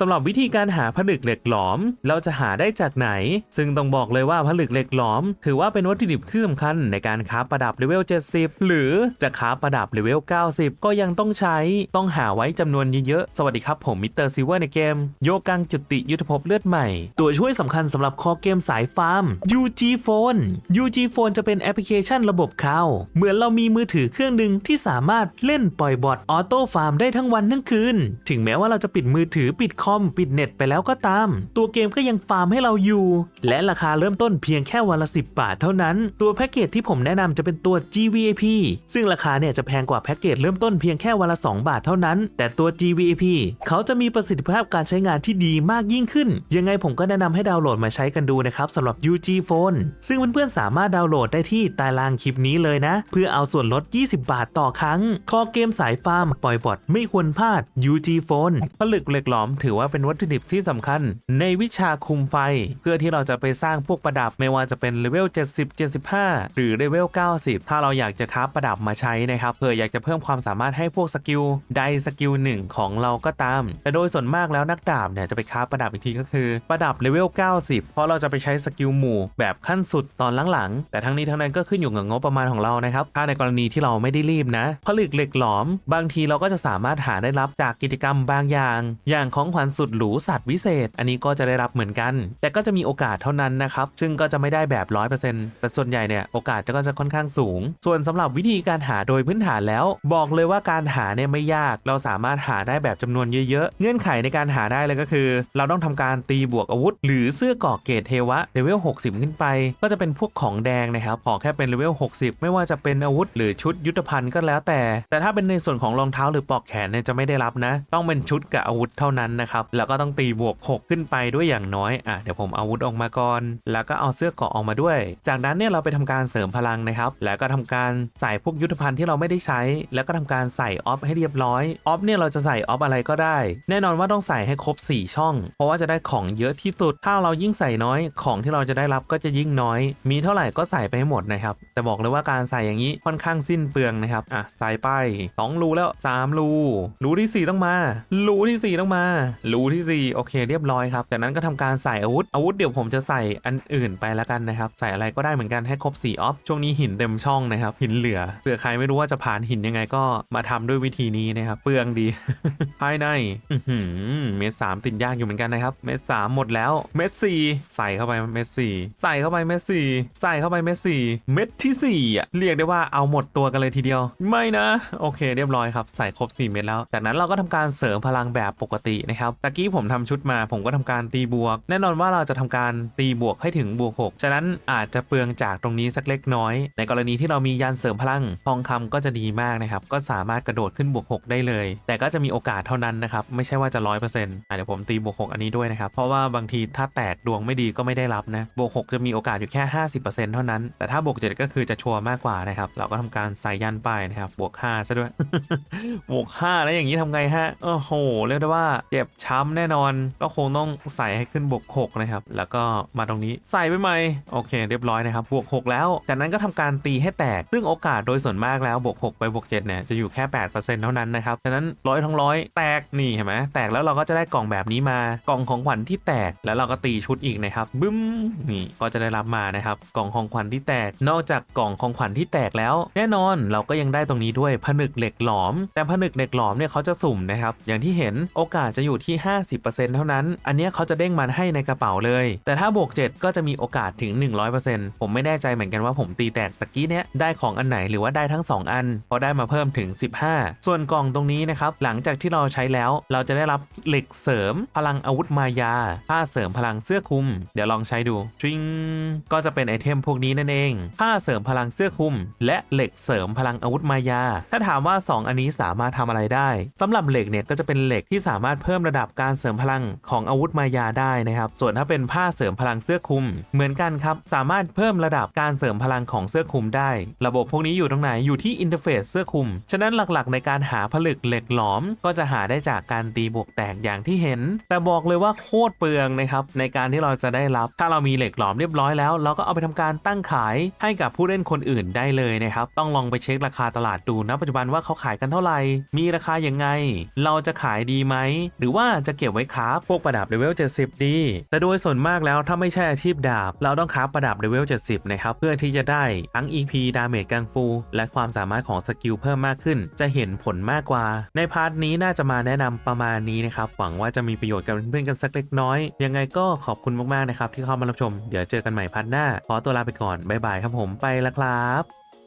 สำหรับวิธีการหาผลึกเหล็กหลอม เราจะหาได้จากไหน ซึ่งต้องบอกเลยว่าผลึกเหล็กหลอม ถือว่าเป็นวัตถุดิบที่สำคัญในการค้าประดับเลเวล 70 หรือจะค้าประดับเลเวล 90 ก็ยังต้องใช้ต้องหาไว้จำนวนเยอะๆ สวัสดีครับผมมิสเตอร์ซิเวอร์ในเกม โยกังจุติยุทธภพเลือดใหม่ ตัวช่วยสำคัญสำหรับคอเกมสายฟาร์ม UG Phone UG Phone จะเป็นแอปพลิเคชันระบบข่าวเหมือนเรามีมือถือเครื่องหนึ่งที่สามารถเล่นปล่อยบอทออโต้ฟาร์มได้ทั้งวันทั้งคืนถึงแม้ว่าเราจะปิดมือถือปิดคอมปิดเน็ตไปแล้วก็ตาม ตัวเกมก็ยังฟาร์มให้เราอยู่ และราคาเริ่มต้นเพียงแค่วันละ 10 บาทเท่านั้น ตัวแพ็กเกจที่ผมแนะนำจะเป็นตัว GVAP ซึ่งราคาเนี่ยจะแพงกว่าแพ็กเกจเริ่มต้นเพียงแค่วันละ 2 บาทเท่านั้น แต่ตัว GVAP เขาจะมีประสิทธิภาพการใช้งานที่ดีมากยิ่งขึ้น ยังไงผมก็แนะนำให้ดาวน์โหลดมาใช้กันดูนะครับสำหรับ UG Phone ซึ่งเพื่อนๆสามารถดาวน์โหลดได้ที่ใต้ล่างคลิปนี้เลยนะ เพื่อเอาส่วนลด 20 บาทต่อครั้ง คอเกมสายฟาร์มปล่อยบอทไม่ควรพลาด UG Phone ผลึกเหล็กหลอมถือว่าเป็นวัตถุดิบที่สำคัญ ในวิชาคุมไฟ เพื่อที่เราจะไปสร้างพวกประดับไม่ว่าจะเป็นเลเวล70 75 หรือเลเวล90 ถ้าเราอยากจะค้าประดับมาใช้นะครับเพื่ออยากจะเพิ่มความสามารถให้พวกสกิลใดสกิลหนึ่งของเราก็ตาม แต่โดยส่วนมากแล้วนักดาบเนี่ยจะไปค้าประดับอีกทีก็คือประดับเลเวล90 เพราะเราจะไปใช้สกิลหมู่แบบขั้นสุดตอนหลังๆ แต่ทั้งนี้ทั้งนั้นก็ขึ้นอยู่กับงบประมาณของเรานะครับ ถ้าในกรณีที่เราไม่ได้รีบนะผลึกเหล็กหลอม บางทีเราก็จะสามารถหาได้รับจากกิจกรรมบางอย่าง อย่างของขวัญสุดหรูสัตว์วิเศษ อันนี้ก็จะได้รับเหมือนกัน แต่ก็จะมีโอกาสเท่านั้นนะครับ ซึ่งก็จะไม่ได้แบบ 100%แต่ส่วนใหญ่เนี่ยโอกาสก็จะค่อนข้างสูง ส่วนสำหรับวิธีการหาโดยพื้นฐานแล้ว บอกเลยว่าการหาเนี่ยไม่ยาก เราสามารถหาได้แบบจำนวนเยอะๆ เงื่อนไขในการหาได้เลยก็คือ เราต้องทำการตีบวกอาวุธ หรือเสื้อกราะเกรดเทวะเลเวล 60 ขึ้นไป ก็จะเป็นพวกของแดงนะครับขอแค่เป็นเลเวล 60 ไม่ว่าจะเป็นอาวุธ หรือชุดยุทธภัณฑ์ก็แล้วแต่ แต่ถ้าเป็นในส่วนของรองเท้าหรือปลอกแขนเนี่ยจะไม่ได้รับนะ ต้องเป็นชุดกับอาวุธเท่านั้นนะครับแล้วก็ต้องตีบวก 6 ขึ้นไปด้วยอย่างน้อย อะ เดี๋ยวผมเอาวุธออกมาก่อน แล้วก็เอาเสื้อเกราะออกมาด้วย จากนั้นเนี่ยเราไปทำการเสริมพลังนะครับ แล้วก็ทำการใส่พวกยุทธภัณฑ์ที่เราไม่ได้ใช้ แล้วก็ทำการใส่ออฟให้เรียบร้อย ออฟเนี่ยเราจะใส่ออฟอะไรก็ได้ แน่นอนว่าต้องใส่ให้ครบ 4 ช่อง เพราะว่าจะได้ของเยอะที่สุด ถ้าเรายิ่งใส่น้อย ของที่เราจะได้รับก็จะยิ่งน้อย มีเท่าไหร่ก็ใส่ไปให้หมดนะครับ แต่บอกเลยว่าการใส่อย่างนี้ค่อนข้างสิ้นเปลืองนะครับ อะ ใส่ไป 2 รูแล้ว 3 รู รูที่ 4 ต้องมา รูที่ 4 ต้องมารูที่ 4 โอเคเรียบร้อยครับ จากนั้นก็ทำการใส่อาวุธ อาวุธเดี๋ยวผมจะใส่อันอื่นไปแล้วกันนะครับ ใส่อะไรก็ได้เหมือนกันให้ครบ4ออฟ ช่วงนี้หินเต็มช่องนะครับ หินเหลือ เผื่อใครไม่รู้ว่าจะผ่านหินยังไงก็มาทำด้วยวิธีนี้นะครับ เปลืองดี ภายในอื้อหือเมตรสามติดยากอยู่เหมือนกันนะครับ เมตรสามหมดแล้ว เมตรสี่ใส่เข้าไปเมตรสี่ใส่เข้าไปเมตรสี่ใส่เข้าไปเมตรสี่เม็ดที่สี่อะ เรียกได้ว่าเอาหมดตัวกันเลยทีเดียว ไม่นะ โอเค เรียบร้อยครับ ใส่ครบ4เม็ดแล้ว จากนั้นเราก็ทำการเสริมพลังแบบปกตินะครับตะกี้ผมทำชุดมาผมก็ทำการตีบวก แน่นอนว่าเราจะทำการตีบวกให้ถึงบวก 6 ฉะนั้นอาจจะเปลืองจากตรงนี้สักเล็กน้อย ในกรณีที่เรามียันเสริมพลังทองคำก็จะดีมากนะครับก็สามารถกระโดดขึ้นบวก 6 ได้เลย แต่ก็จะมีโอกาสเท่านั้นนะครับไม่ใช่ว่าจะร้อยเปอร์เซ็นต์เดี๋ยวผมตีบวก 6 อันนี้ด้วยนะครับเพราะว่าบางทีถ้าแตกดวงไม่ดีก็ไม่ได้รับนะบวก 6 จะมีโอกาสอยู่แค่ 50%เท่านั้น แต่ถ้าบวก 7 ก็คือจะชัวร์มากกว่านะครับเราก็ทำการใส่ยันไปนะครับบวก5ซะด้วยบวก5แล้วอย่างนี้ทำไงฮะโอ้โหเรียกได้ว่าเจ็บช้ำแน่นอนก็คงต้องใส่ให้ขึ้นบวก6นะครับ แล้วก็มาตรงนี้ใส่ไปไหมโอเค เรียบร้อยนะครับบวก6แล้ว จากนั้นก็ทำการตีให้แตก ซึ่งโอกาสโดยส่วนมากแล้วบวก6ไปบวก7เนี่ยจะอยู่แค่ 8%เท่านั้นนะครับฉะนั้นร้อยทั้งร้อยแตกนี่เห็นไหมแตกแล้วเราก็จะได้กล่องแบบนี้มากล่องของขวัญที่แตกแล้วเราก็ตีชุดอีกนะครับบึ้มนี่ก็จะได้รับมานะครับกล่องของขวัญที่แตก นอกจากกล่องของขวัญที่แตกแล้ว แน่นอนเราก็ยังได้ตรงนี้ด้วยผนึกเหล็กหลอม แต่ผนึกเหล็กหลอมเนี่ยเขาจะสุ่มนะครับอย่างที่เห็นโอกาสจะอยู่ที่ที่ 50%เท่านั้น อันนี้เขาจะเด้งมันให้ในกระเป๋าเลย แต่ถ้าบวก 7 ก็จะมีโอกาสถึง 100%ผมไม่แน่ใจเหมือนกันว่าผมตีแตกตะกี้เนี้ยได้ของอันไหนหรือว่าได้ทั้ง 2 อันเพราะได้มาเพิ่มถึง 15 ส่วนกล่องตรงนี้นะครับหลังจากที่เราใช้แล้วเราจะได้รับเหล็กเสริม พลังอาวุธมายาผ้าเสริมพลังเสื้อคลุม เดี๋ยวลองใช้ดูทริงก็จะเป็นไอเทมพวกนี้นั่นเองผ้าเสริมพลังเสื้อคลุม และเหล็กเสริมพลังอาวุธมายา ถ้าถามว่า 2 อันนี้สามารถทำอะไรได้สำหรับเหล็กเนี่ยก็จะเป็นเหล็กที่สามารถเพิ่มระดับดับการเสริมพลังของอาวุธมายาได้นะครับ ส่วนถ้าเป็นผ้าเสริมพลังเสื้อคลุม เหมือนกันครับ สามารถเพิ่มระดับการเสริมพลังของเสื้อคลุมได้ ระบบพวกนี้อยู่ตรงไหนอยู่ที่อินเทอร์เฟซเสื้อคลุม ฉะนั้นหลักๆ ในการหาผลึกเหล็กหลอม ก็จะหาได้จากการตีบวกแตกอย่างที่เห็น แต่บอกเลยว่าโคตรเปลืองนะครับในการที่เราจะได้รับ ถ้าเรามีเหล็กหลอมเรียบร้อยแล้ว เราก็เอาไปทำการตั้งขายให้กับผู้เล่นคนอื่นได้เลยนะครับต้องลองไปเช็คราคาตลาดดูนะปัจจุบันว่าเขาขายกันเท่าไหร่มีราคาอยังไง เราจะขายดีไหมหรือว่าจะเก็บไว้คราฟพวกประดับเลเวล 70 ดี แต่โดยส่วนมากแล้วถ้าไม่ใช่อาชีพดาบ เราต้องคราฟประดับเลเวล 70 นะครับ เพื่อที่จะได้ทั้ง EP ดาเมจกังฟู และความสามารถของสกิลเพิ่มมากขึ้น จะเห็นผลมากกว่า ในพาร์ทนี้น่าจะมาแนะนำประมาณนี้นะครับหวังว่าจะมีประโยชน์กับเพื่อนๆกันสักเล็กน้อย ยังไงก็ขอบคุณมากๆนะครับที่เข้ามารับชมเดี๋ยวเจอกันใหม่พาร์ทหน้าขอตัวลาไปก่อนบ๊ายบายครับผมไปแล้วครับ